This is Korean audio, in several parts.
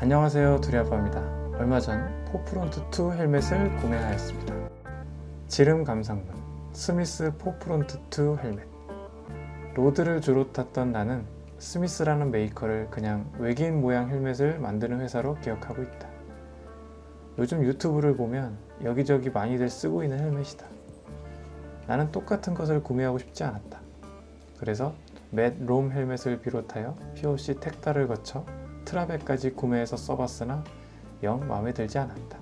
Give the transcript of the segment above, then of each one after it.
안녕하세요 두리아빠입니다. 얼마 전 포프론트2 헬멧을 구매하였습니다. 지름 감상문 스미스 포프론트2 헬멧. 로드를 주로 탔던 나는 스미스라는 메이커를 그냥 외계인 모양 헬멧을 만드는 회사로 기억하고 있다. 요즘 유튜브를 보면 여기저기 많이들 쓰고 있는 헬멧이다. 나는 똑같은 것을 구매하고 싶지 않았다. 그래서 맷 롬 헬멧을 비롯하여 POC 택다를 거쳐 트라베까지 구매해서 써봤으나 영 마음에 들지 않았다.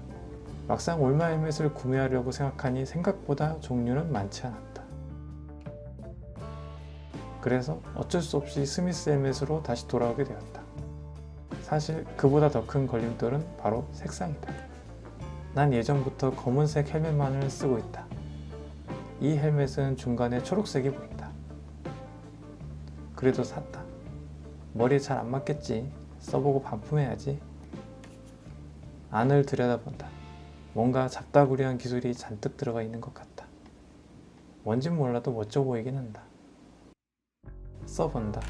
막상 올마 헬멧을 구매하려고 생각하니 생각보다 종류는 많지 않았다. 그래서 어쩔 수 없이 스미스 헬멧으로 다시 돌아오게 되었다. 사실 그보다 더 큰 걸림돌은 바로 색상이다. 난 예전부터 검은색 헬멧만을 쓰고 있다. 이 헬멧은 중간에 초록색이 보인다. 그래도 샀다. 머리에 잘 안 맞겠지. 써보고 반품해야지. 안을 들여다본다. 뭔가 잡다구리한 기술이 잔뜩 들어가 있는 것 같다. 뭔진 몰라도 멋져 보이긴 한다. 써본다.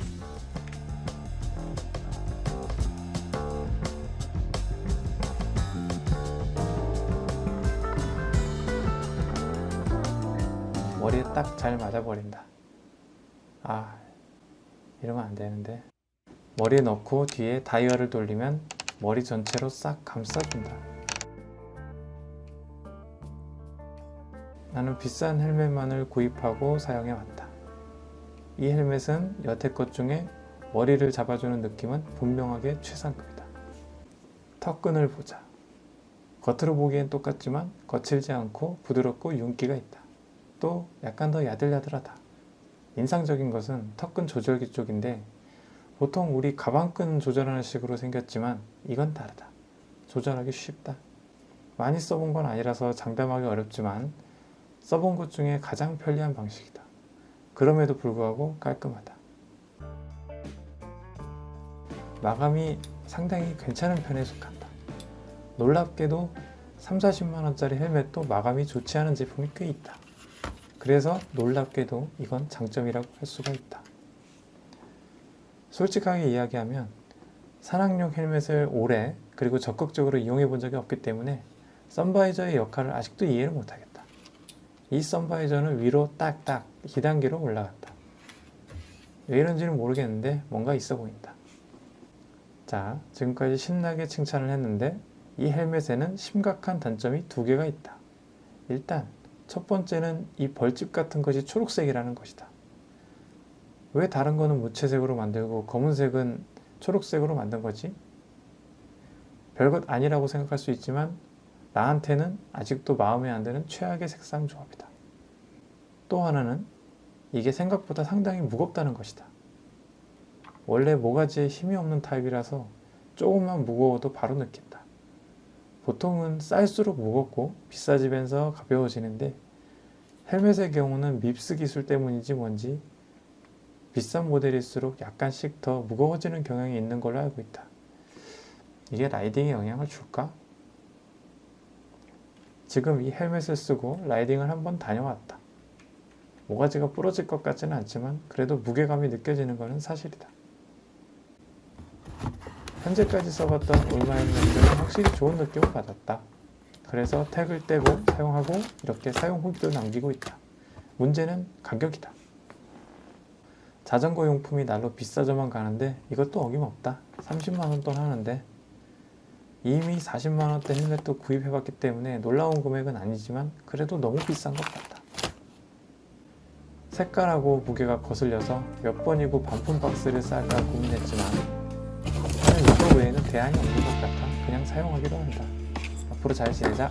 머리에 딱 잘 맞아버린다. 아, 이러면 안 되는데. 머리에 넣고 뒤에 다이얼을 돌리면 머리 전체로 싹 감싸준다. 나는 비싼 헬멧만을 구입하고 사용해 왔다. 이 헬멧은 여태 것 중에 머리를 잡아주는 느낌은 분명하게 최상급이다. 턱끈을 보자. 겉으로 보기엔 똑같지만 거칠지 않고 부드럽고 윤기가 있다. 또 약간 더 야들야들하다. 인상적인 것은 턱끈 조절기 쪽인데 보통 우리 가방끈 조절하는 식으로 생겼지만 이건 다르다. 조절하기 쉽다. 많이 써본 건 아니라서 장담하기 어렵지만 써본 것 중에 가장 편리한 방식이다. 그럼에도 불구하고 깔끔하다. 마감이 상당히 괜찮은 편에 속한다. 놀랍게도 3, 40만 원짜리 헬멧도 마감이 좋지 않은 제품이 꽤 있다. 그래서 놀랍게도 이건 장점이라고 할 수가 있다. 솔직하게 이야기하면 산악용 헬멧을 오래 그리고 적극적으로 이용해 본 적이 없기 때문에 선바이저의 역할을 아직도 이해를 못하겠다. 이 선바이저는 위로 딱딱 2단계로 올라갔다. 왜 이런지는 모르겠는데 뭔가 있어 보인다. 자, 지금까지 신나게 칭찬을 했는데 이 헬멧에는 심각한 단점이 두 개가 있다. 일단 첫 번째는 이 벌집 같은 것이 초록색이라는 것이다. 왜 다른 거는 무채색으로 만들고 검은색은 초록색으로 만든 거지? 별것 아니라고 생각할 수 있지만 나한테는 아직도 마음에 안 드는 최악의 색상 조합이다. 또 하나는 이게 생각보다 상당히 무겁다는 것이다. 원래 모가지에 힘이 없는 타입이라서 조금만 무거워도 바로 느낀다. 보통은 쌀수록 무겁고 비싸지면서 가벼워지는데 헬멧의 경우는 밉스 기술 때문인지 뭔지 비싼 모델일수록 약간씩 더 무거워지는 경향이 있는 걸로 알고 있다. 이게 라이딩에 영향을 줄까? 지금 이 헬멧을 쓰고 라이딩을 한번 다녀왔다. 모가지가 부러질 것 같지는 않지만 그래도 무게감이 느껴지는 것은 사실이다. 현재까지 써봤던 올마 헬멧들은 확실히 좋은 느낌을 받았다. 그래서 택을 떼고 사용하고 이렇게 사용 후기도 남기고 있다. 문제는 가격이다. 자전거 용품이 날로 비싸져만 가는데 이것도 어김없다. 30만원 돈 하는데 이미 40만원대 헬멧도 구입해봤기 때문에 놀라운 금액은 아니지만 그래도 너무 비싼 것 같다. 색깔하고 무게가 거슬려서 몇 번이고 반품 박스를 쌀까 고민했지만 나는 이거 외에는 대안이 없는 것 같아 그냥 사용하기로 한다. 앞으로 잘 지내자.